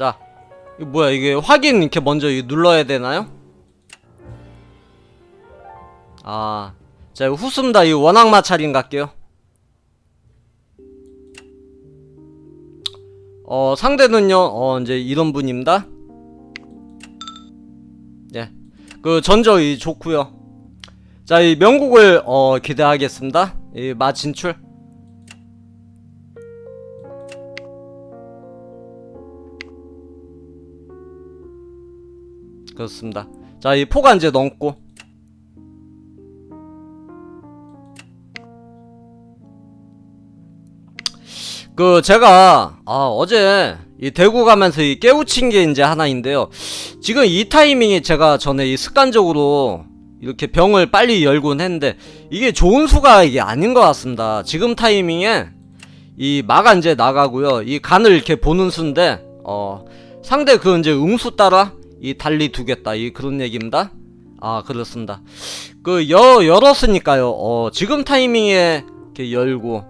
자, 이거 뭐야 이게 확인 이렇게 먼저 이거 눌러야 되나요? 아, 자 이거 후숨다 이 원앙 마찰인 갈게요. 어 상대는요, 어 이제 이런 분입니다. 예, 그 전저 이 좋고요. 자, 이 명곡을 어 기대하겠습니다. 이 마 진출. 그렇습니다. 자, 이 포가 이제 넘고. 그 제가 아 어제 이 대구 가면서 이 깨우친 게 이제 하나인데요. 지금 이 타이밍에 제가 전에 이 습관적으로 이렇게 병을 빨리 열곤 했는데 이게 좋은 수가 이게 아닌 것 같습니다. 지금 타이밍에 이 마가 이제 나가고요. 이 간을 이렇게 보는 수인데 어 상대 그 이제 응수 따라 이 달리 두겠다 이 그런 얘기입니다. 아 그렇습니다. 그 여 열었으니까요. 어 지금 타이밍에 이렇게 열고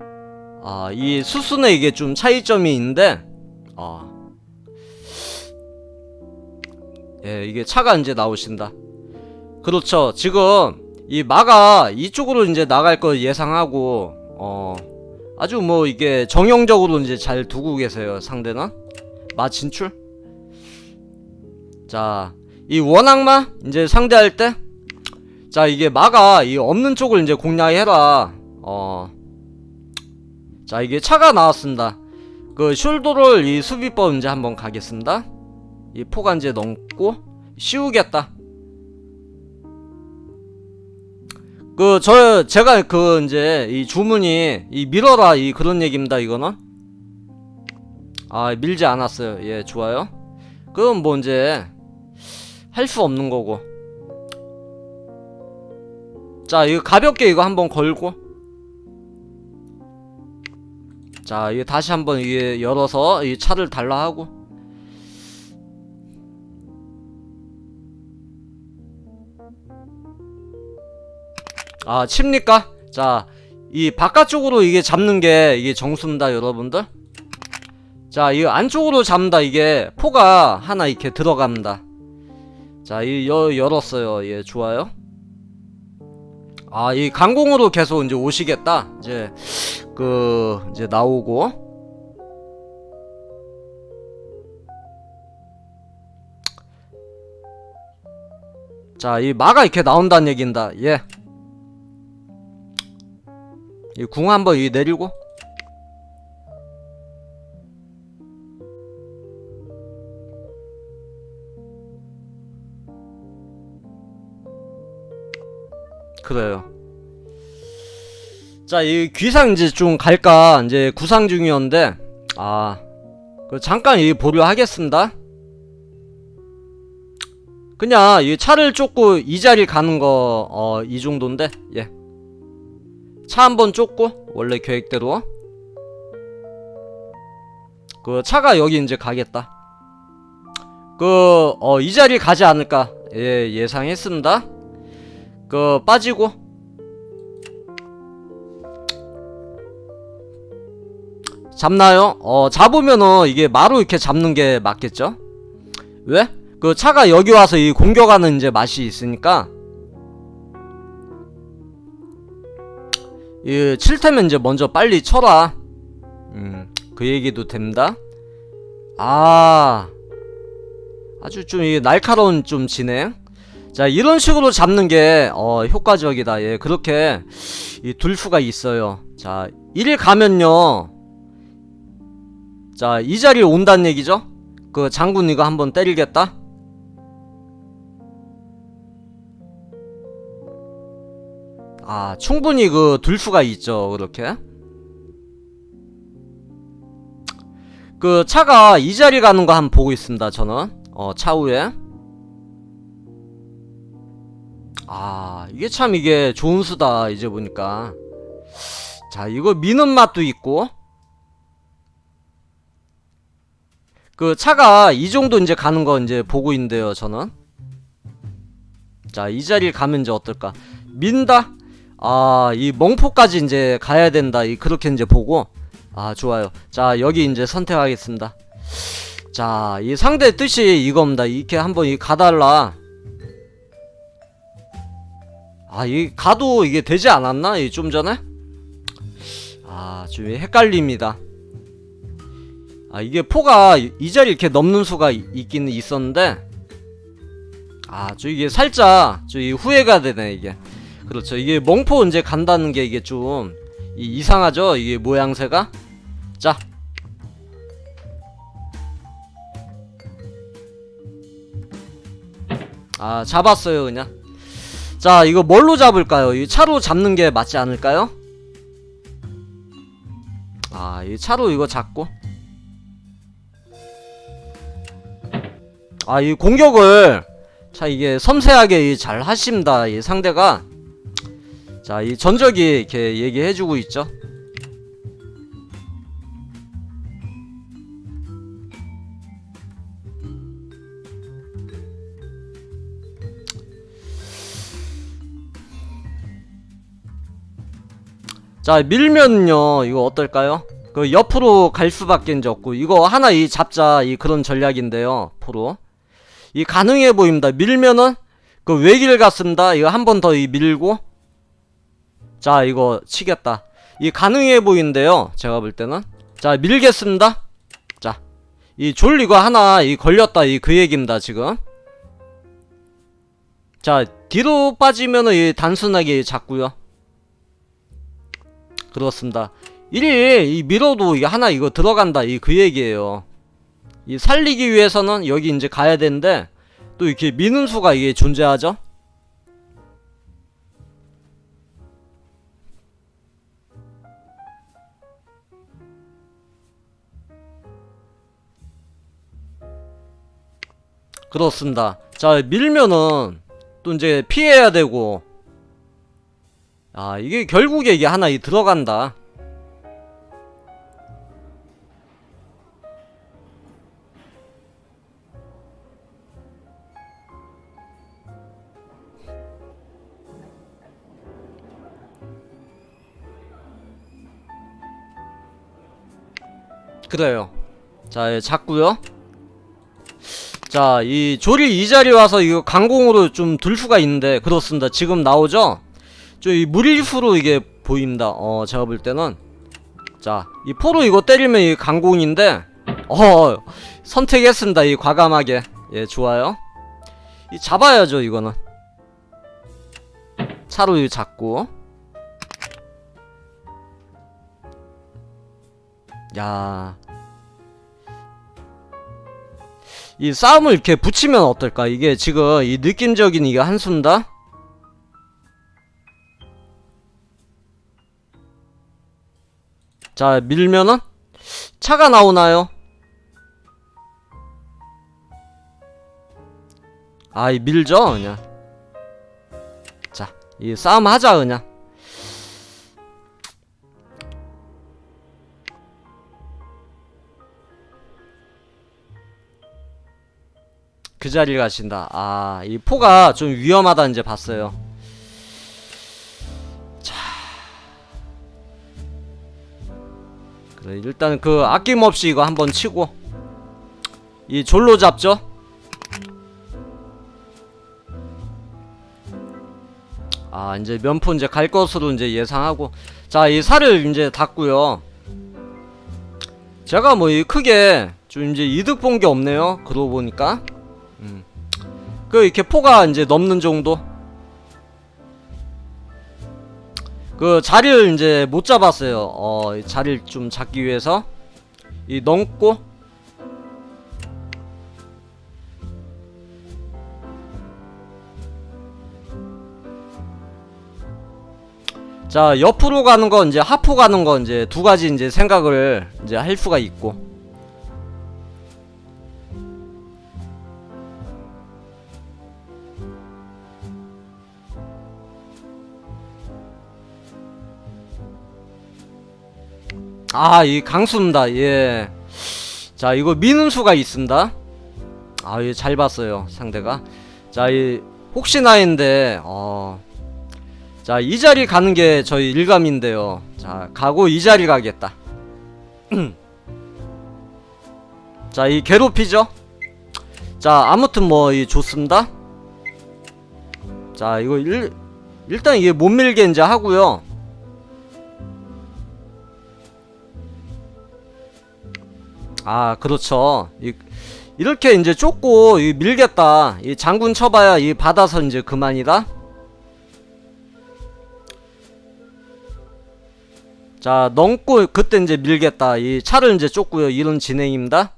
아 이 수순에 이게 좀 차이점이 있는데 아 예, 이게 차가 이제 나오신다. 그렇죠. 지금 이 마가 이쪽으로 이제 나갈 거 예상하고 어 아주 뭐 이게 정형적으로 이제 잘 두고 계세요. 상대는 마 진출. 자, 이 원악마 이제 상대할 때 자, 이게 마가 이 없는 쪽을 이제 공략해라. 어. 자, 이게 차가 나왔습니다. 그 숄더를 이 수비법 이제 한번 가겠습니다. 이 이제 넘고 씌우겠다. 그 저 제가 그 이제 이 주문이 이 밀어라 이 그런 얘기입니다 이거는 아 밀지 않았어요 예 좋아요 그건 뭐 이제 할 수 없는 거고 자 이거 가볍게 이거 한번 걸고 자 이거 다시 한번 이게 열어서 이 차를 달라 하고 아 칩니까? 자, 이 바깥쪽으로 이게 잡는 게 이게 정수입니다, 여러분들. 자, 이 안쪽으로 잡는다 이게 포가 하나 이렇게 들어갑니다. 자, 이 여, 열었어요. 예, 좋아요. 아, 이 강공으로 계속 이제 오시겠다. 이제 그 이제 나오고 자, 이 마가 이렇게 나온다는 얘긴다. 예. 이 궁 한번 이 내리고 그래요. 자, 이 귀상 이제 좀 갈까 이제 구상 중이었는데 아, 그 잠깐 이 보류 하겠습니다. 그냥 이 차를 쫓고 이 자리 가는 거 어 이 정도인데 예. 차 한번 쫓고 원래 계획대로 그 차가 여기 이제 가겠다 그 어 이 자리 가지 않을까 예 예상했습니다 그 빠지고 잡나요? 어 잡으면은 이게 마루 이렇게 잡는 게 맞겠죠? 왜? 그 차가 여기 와서 이 공격하는 이제 맛이 있으니까 이 칠테면 이제 먼저 빨리 쳐라. 음, 그 얘기도 됩니다. 아, 아주 좀 이 날카로운 좀 진행. 자, 이런 식으로 잡는 게 어, 효과적이다. 예, 그렇게 이 둘 수가 있어요. 자, 1일 가면요. 자, 이 자리에 온다는 얘기죠? 그 장군 이거 한번 때리겠다. 아, 충분히 그 둘 수가 있죠. 그렇게. 그 차가 이 자리 가는 거 한번 보고 있습니다. 저는. 어, 차후에. 아, 이게 참 이게 좋은 수다. 이제 보니까. 자, 이거 미는 맛도 있고. 그 차가 이 정도 이제 가는 거 이제 보고 있는데요. 저는. 자, 이 자리를 가면 이제 어떨까? 민다? 아, 이 멍포까지 이제 가야 된다. 이 그렇게 이제 보고 아, 좋아요. 자, 여기 이제 선택하겠습니다. 자, 이 상대 뜻이 이겁니다. 이렇게 한번 이 가달라. 아, 이 가도 이게 되지 않았나? 이 좀 전에? 아, 좀 헷갈립니다. 아, 이게 포가 이- 이 자리 이렇게 넘는 수가 이- 있기는 있었는데 아, 저 이게 살짝 저 이 후회가 되네, 이게. 그렇죠. 이게 멍포 이제 간다는 게 이게 좀 이- 이상하죠? 이게 모양새가? 자, 아 잡았어요 그냥 자 이거 뭘로 잡을까요? 이 차로 잡는 게 맞지 않을까요? 아 이 차로 이거 잡고. 아 이 공격을 자 이게 섬세하게 이잘 하십니다. 이 상대가. 자 이 전적이 이렇게 얘기해 주고 있죠 자 밀면요 이거 어떨까요? 그 옆으로 갈 수밖에 없고 이거 하나 이 잡자 이 그런 전략인데요 포로. 이 가능해 보입니다. 밀면은 그 외길 갔습니다. 이거 한 번 더 이 밀고. 자 이거 치겠다. 이 가능해 보이는데요 제가 볼 때는. 자 밀겠습니다. 자 이 졸 이거 하나 이 걸렸다 이 그 얘기입니다 지금. 자 뒤로 빠지면은 이 단순하게 잡고요 그렇습니다. 1일 이 이게 하나 이거 들어간다 이 그 얘기예요. 이 살리기 위해서는 여기 이제 가야 되는데 또 이렇게 미는 수가 이게 존재하죠. 그렇습니다. 자 밀면은 또 이제 피해야 되고 아 이게 결국에 이게 하나 이 들어간다. 그래요. 자 예, 잡고요. 자 이 조리 이 자리 와서 이거 강공으로 좀 들 수가 있는데 그렇습니다. 지금 나오죠 저이 무리수로 이게 보입니다. 어, 제가 볼 때는 자, 이 포로 이거 때리면 이 강공인데 어, 선택했습니다. 이 과감하게. 예, 좋아요. 이 잡아야죠, 이거는. 차로 이 잡고. 야. 이 싸움을 이렇게 붙이면 어떨까? 이게 지금 이 느낌적인 이게 한순다? 자 밀면은 차가 나오나요? 아이 밀죠 그냥. 자이 싸움 하자 그냥. 그 자리를 가신다. 아 이 포가 좀 위험하다 이제 봤어요 그래 일단 그 아낌없이 이거 한번 치고 이 졸로 잡죠? 아 이제 면포 이제 갈 것으로 이제 예상하고 자 이 살을 이제 닫고요. 제가 뭐 이 크게 좀 이제 이득 본 게 없네요. 그러고 보니까. 음. 그 이렇게 포가 이제 넘는 정도 그 자리를 이제 못 잡았어요. 어, 이 자리를 좀 잡기 위해서. 이 넘고. 자 옆으로 가는 거 이제 하프 가는 거 이제 두 가지 이제 생각을 이제 할 수가 있고 아, 이 강수입니다. 예. 자, 이거 미는 수가 있습니다. 아, 예, 잘 봤어요. 상대가. 자, 이 혹시나인데 어. 자, 이 자리 가는 게 저희 일감인데요. 자, 가고 이 자리 가겠다. 자, 이 괴롭히죠? 자, 아무튼 뭐, 이 좋습니다. 자, 이거 일, 일단 이게 못 밀게 이제 하고요. 아, 그렇죠. 이, 이렇게 이제 쫓고 이 밀겠다. 이 장군 쳐봐야 이 받아서 이제 그만이다. 자, 넘고 그때 이제 밀겠다. 이 차를 이제 쫓고요. 이런 진행입니다.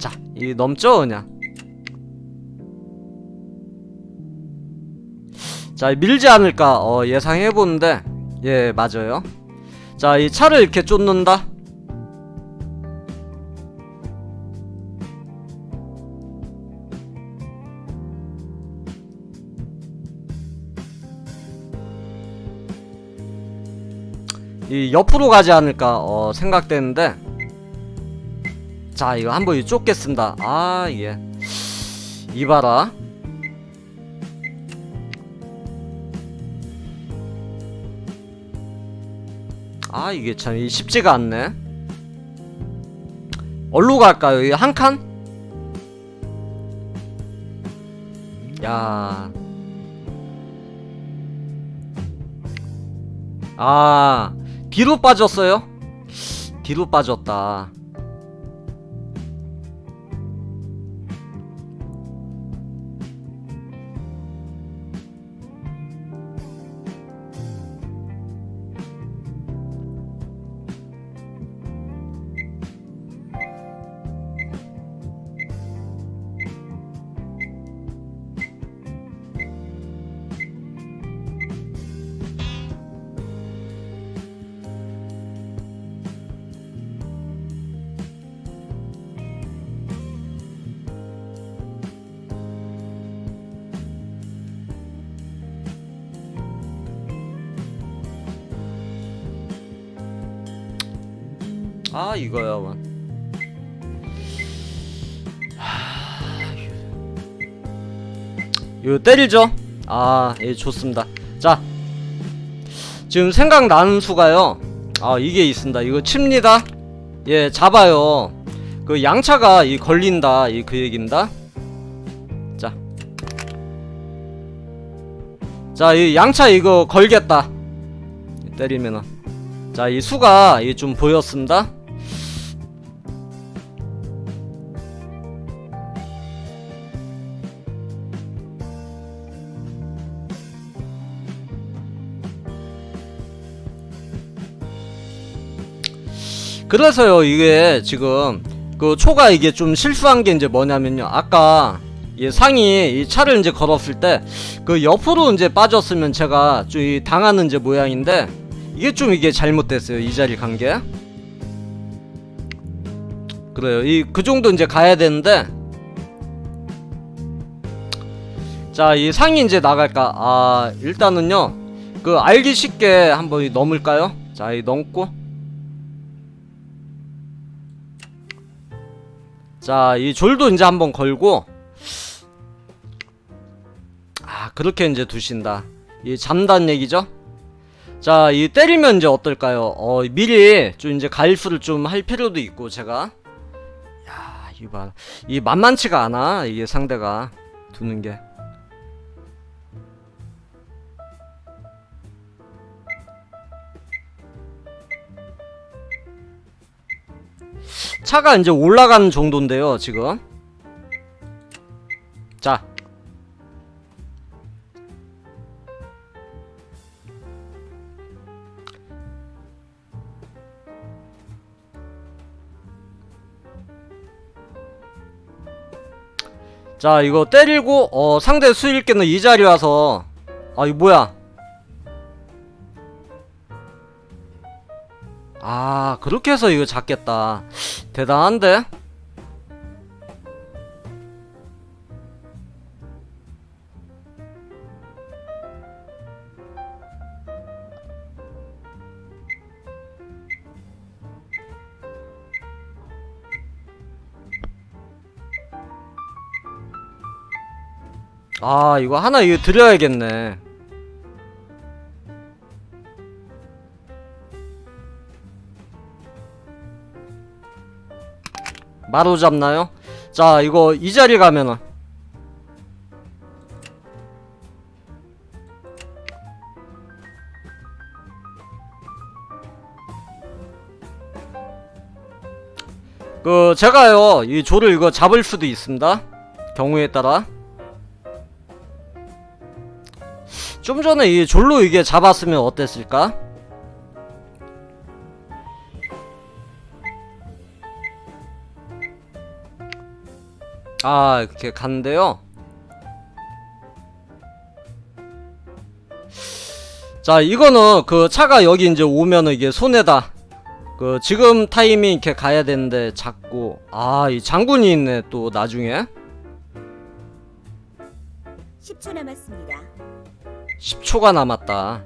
자, 이 넘죠, 그냥. 자, 밀지 않을까 어, 예상해 보는데 예, 맞아요. 자, 이 차를 이렇게 쫓는다. 이 옆으로 가지 않을까 어, 생각되는데 자 이거 한번 이 쫓겠습니다 아 예. 이봐라 아 이게 참이 쉽지가 않네 어디로 갈까요 이 한 칸? 야 아, 뒤로 빠졌어요? 뒤로 빠졌다. 아, 이거야, 뭐. 하, 이거 때리죠? 아, 예, 좋습니다. 자, 지금 생각나는 수가요. 아, 이게 있습니다. 이거 칩니다. 예, 잡아요. 그 양차가 이 걸린다. 이 그 얘기입니다. 자. 자, 이 양차 이거 걸겠다. 때리면은. 자, 이 수가 이 좀 보였습니다. 그래서요 이게 지금 그 초가 이게 좀 실수한 게 이제 뭐냐면요. 아까 이 상이 이 차를 이제 걸었을 때 그 옆으로 이제 빠졌으면 제가 좀이 당하는 이제 모양인데 이게 좀 이게 잘못됐어요 이 자리 간 게. 그래요. 이 그 정도 이제 가야 되는데 자 이 상이 이제 나갈까? 아 일단은요. 그 알기 쉽게 한번 이 넘을까요? 자 이 넘고 자, 이 졸도 이제 한번 걸고 아, 그렇게 이제 두신다. 이 잠단 얘기죠? 자, 이 때리면 이제 어떨까요? 어, 미리 좀 이제 가일수를 좀 할 필요도 있고 제가 야, 이거 봐. 이 만만치가 않아. 이게 상대가 두는 게. 차가 이제 올라가는 정도인데요, 지금. 자. 자, 이거 때리고, 어, 상대 수일께는 이 자리 와서, 아, 이거 뭐야. 아, 그렇게 해서 이거 잡겠다. 대단한데? 아, 이거 하나 이거 드려야겠네. 바로 잡나요? 자 이거 이 자리 가면은 그 제가요 이 조를 이거 잡을 수도 있습니다 경우에 따라 좀 전에 이 졸로 이게 잡았으면 어땠을까? 아 이렇게 갔는데요 자 이거는 그 차가 여기 이제 오면은 이게 손에다 그 지금 타이밍 이렇게 가야 되는데 자꾸 아 이 장군이 있네 또 나중에 10초 남았습니다. 10초가 남았다.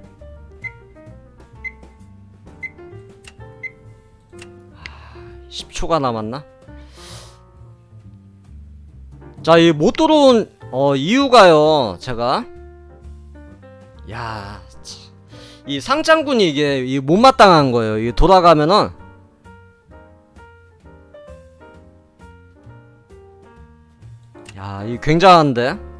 하, 10초가 남았나? 자, 이 못 들어온 어 이유가요. 제가 야, 참. 이 상장군이 이게 이 못마땅한 거예요. 이 돌아가면은 야, 이 굉장한데.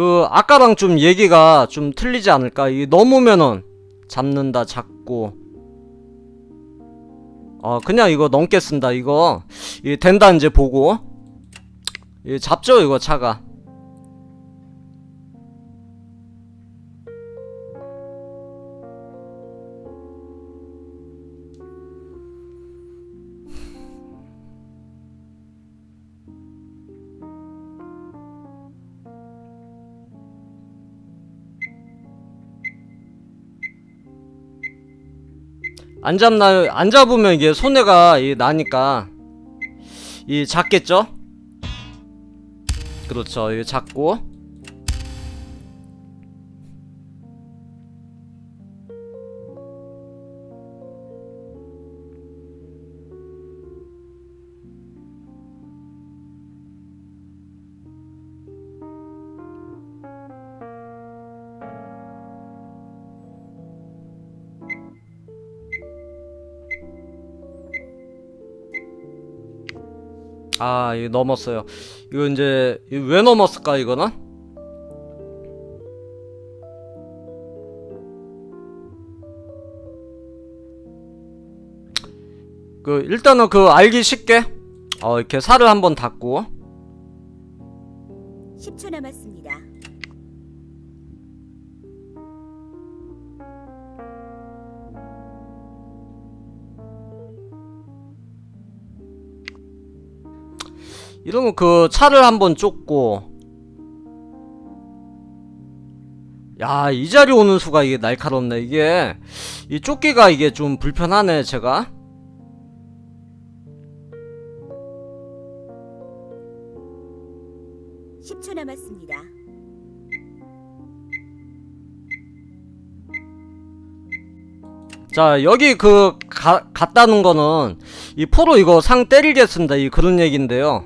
그 아까랑 좀 얘기가 좀 틀리지 않을까? 이 넘으면은 잡는다 잡고. 어 그냥 이거 넘겠습니다 이거. 이 된다 이제 보고. 이 잡죠 이거 차가 안 잡나요? 안 잡으면 이게 손해가 이 나니까 이 작겠죠? 그렇죠. 이게 작고 아, 이거 넘었어요. 이거 이제 왜 넘었을까 이거는? 그 일단은 그 알기 쉽게 어 이렇게 살을 한번 닫고 10초 남았습니다. 이러면 그 차를 한번 쫓고. 야 이 자리 오는 수가 이게 날카롭네 이게. 이 쫓기가 이게 좀 불편하네 제가. 십초 남았습니다. 자 여기 그 가, 갔다는 거는 이 포로 이거 상 때리겠습니다. 이 그런 얘긴데요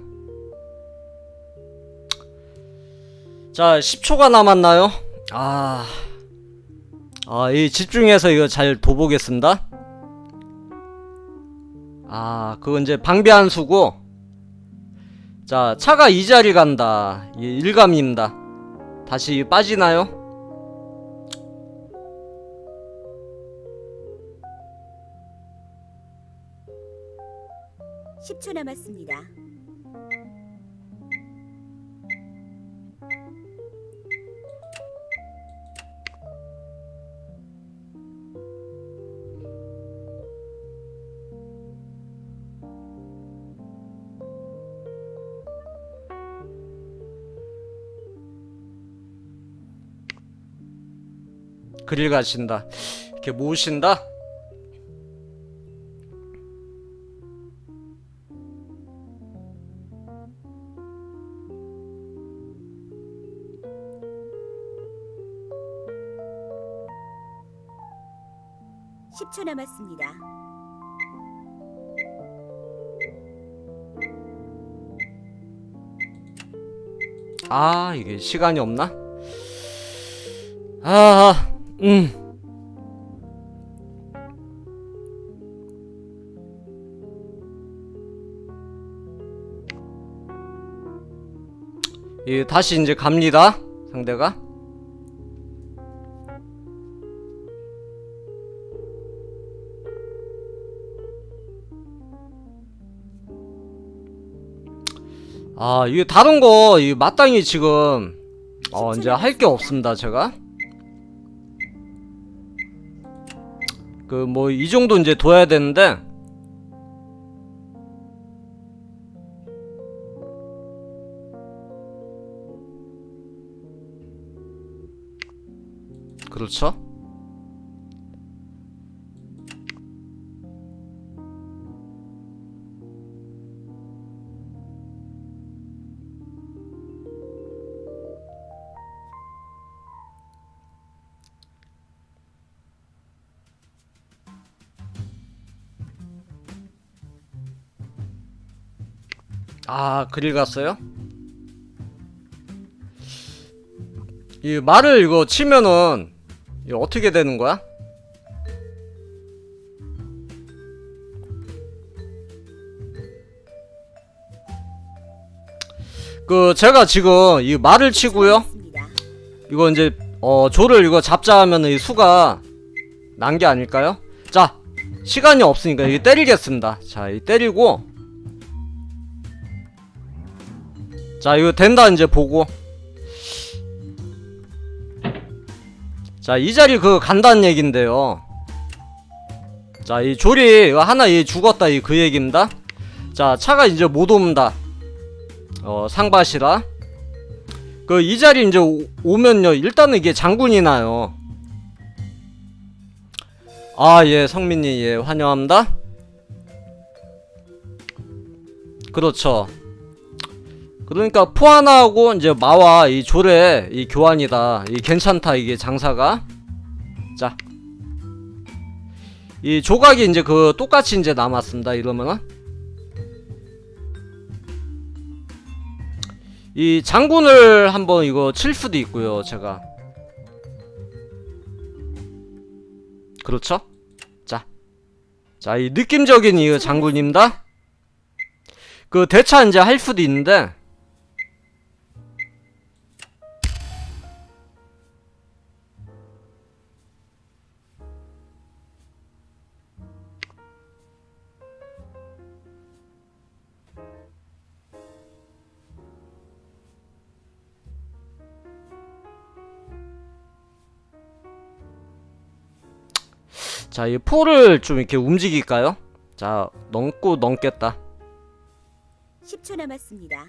자 10초가 남았나요? 아... 아, 이 집중해서 이거 잘 도보겠습니다. 아, 그거 이제 방비한 수고. 자, 차가 이 자리 간다. 이 일감입니다. 다시 빠지나요? 십초 남았습니다. 그릴 가신다. 이렇게 모으신다? 10초 남았습니다. 아 이게 시간이 없나? 아, 음. 이 다시 이제 갑니다. 상대가. 아, 이게 다른 거, 이 마땅히 지금, 어, 이제 할 게 없습니다, 제가. 그, 뭐, 이 정도 이제 둬야 되는데, 그렇죠? 아, 그릴 갔어요? 이 말을 이거 치면은 이거 어떻게 되는 거야? 그 제가 지금 이 말을 치고요. 이거 이제 어 조를 이거 잡자 하면은 이 수가 난 게 아닐까요? 자 시간이 없으니까 이 때리겠습니다. 자 이 때리고 자 이거 된다 이제 보고 자 이 자리 그 간다는 얘긴데요. 자 이 조리 하나 이 죽었다 이 그 얘기입니다. 자 차가 이제 못 옵니다. 어 상밭이라 그 이 자리 이제 오, 오면요 일단은 이게 장군이 나요 아 예 성민이 예 환영합니다 그렇죠 그러니까 포 하나하고 이제 마와 이 조례 이 교환이다. 이 괜찮다 이게 장사가. 자. 이 조각이 이제 그 똑같이 이제 남았습니다 이러면은. 이 장군을 한번 이거 칠 수도 있고요 제가. 그렇죠? 자, 자 이 느낌적인 이 장군입니다. 그 대차 이제 할 수도 있는데 자, 이 포를 좀 이렇게 움직일까요? 자, 넘고 넘겠다. 10초 남았습니다.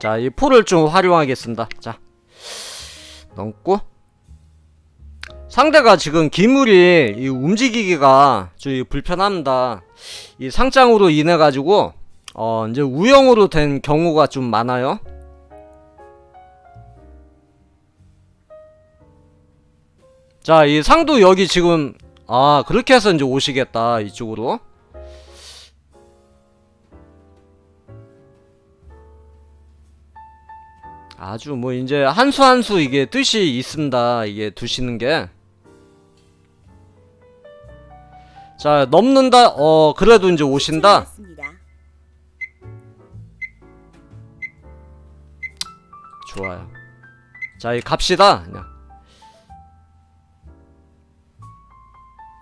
자, 이 포를 좀 활용하겠습니다. 자, 넘고. 상대가 지금 기물이 이 움직이기가 좀 불편합니다. 이 상장으로 인해 가지고 어 이제 우영으로 된 경우가 좀 많아요. 자, 이 상도 여기 지금 아 그렇게 해서 이제 오시겠다 이쪽으로. 아주 뭐 이제 한 수 한 수 이게 뜻이 있습니다. 이게 두시는 게. 자, 넘는다. 어, 그래도 이제 10초 오신다. 좋아요. 자, 이 갑시다. 그냥.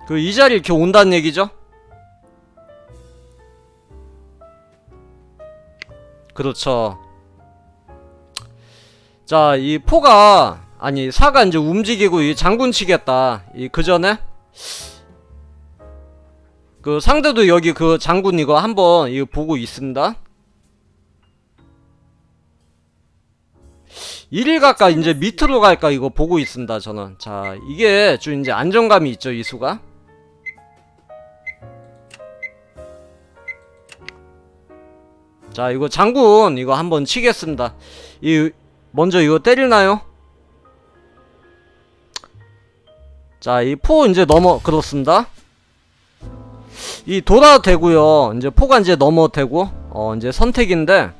그 이 자리 이렇게 온다는 얘기죠? 그렇죠. 자, 이 포가 아니 사가 이제 움직이고 이 장군 치겠다. 이 그 전에 그 상대도 여기 그 장군 이거 한번 이거 보고 있습니다. 1일 갈까 이제 밑으로 갈까 이거 보고 있습니다 저는 자 이게 좀 이제 안정감이 있죠 이 수가 자 이거 장군 이거 한번 치겠습니다 이 먼저 이거 때리나요? 자, 이 포 이제 넘어 그렇습니다. 이 돌아 되고요. 이제 포가 이제 넘어 되고 어 이제 선택인데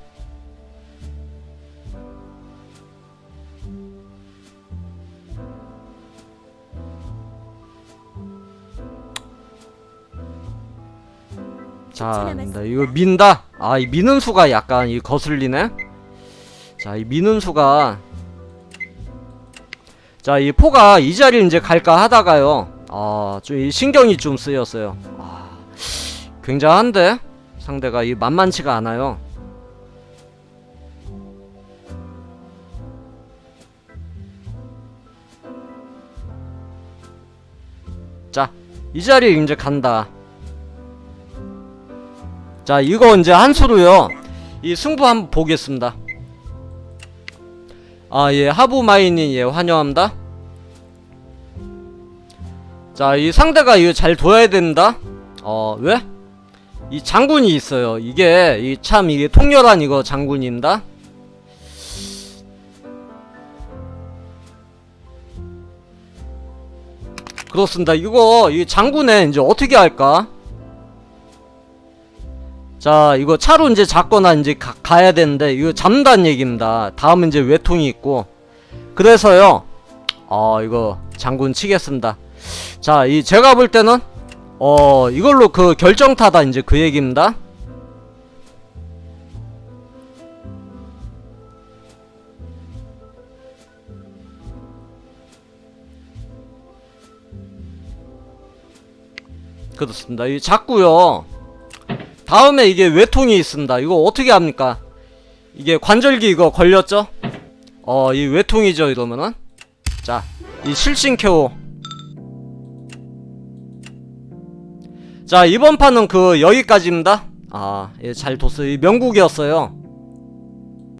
자, 네, 이거 민다. 아, 이 미는 수가 약간 이 거슬리네. 자, 이 미는 수가 자, 이 포가 이 자리 이제 갈까 하다가요. 아, 좀이 신경이 좀 쓰였어요. 아, 굉장한데 상대가 이 만만치가 않아요. 자, 이 자리 이제 간다. 자, 이거 이제 한 수로요. 이 승부 한번 보겠습니다. 아, 예, 하부마이님, 예, 환영합니다. 자, 이 상대가 이거 잘 둬야 된다? 어, 왜? 이 장군이 있어요. 이게, 이 참, 이게 통렬한 이거 장군입니다. 그렇습니다. 이거, 이 장군에 이제 어떻게 할까? 자, 이거 차로 이제 잡거나 이제 가, 가야 되는데, 이거 잡는다는 얘기입니다. 다음은 이제 외통이 있고. 그래서요, 어, 이거 장군 치겠습니다. 자, 이 제가 볼 때는, 어, 이걸로 그 결정타다 이제 그 얘기입니다. 그렇습니다. 이 자꾸요. 다음에 이게 외통이 있습니다. 이거 어떻게 합니까? 이게 관절기 이거 걸렸죠? 어, 이 외통이죠, 이러면은. 자, 이 실신 KO. 자, 이번 판은 그 여기까지입니다. 아, 예, 잘 뒀어요. 이 명국이었어요.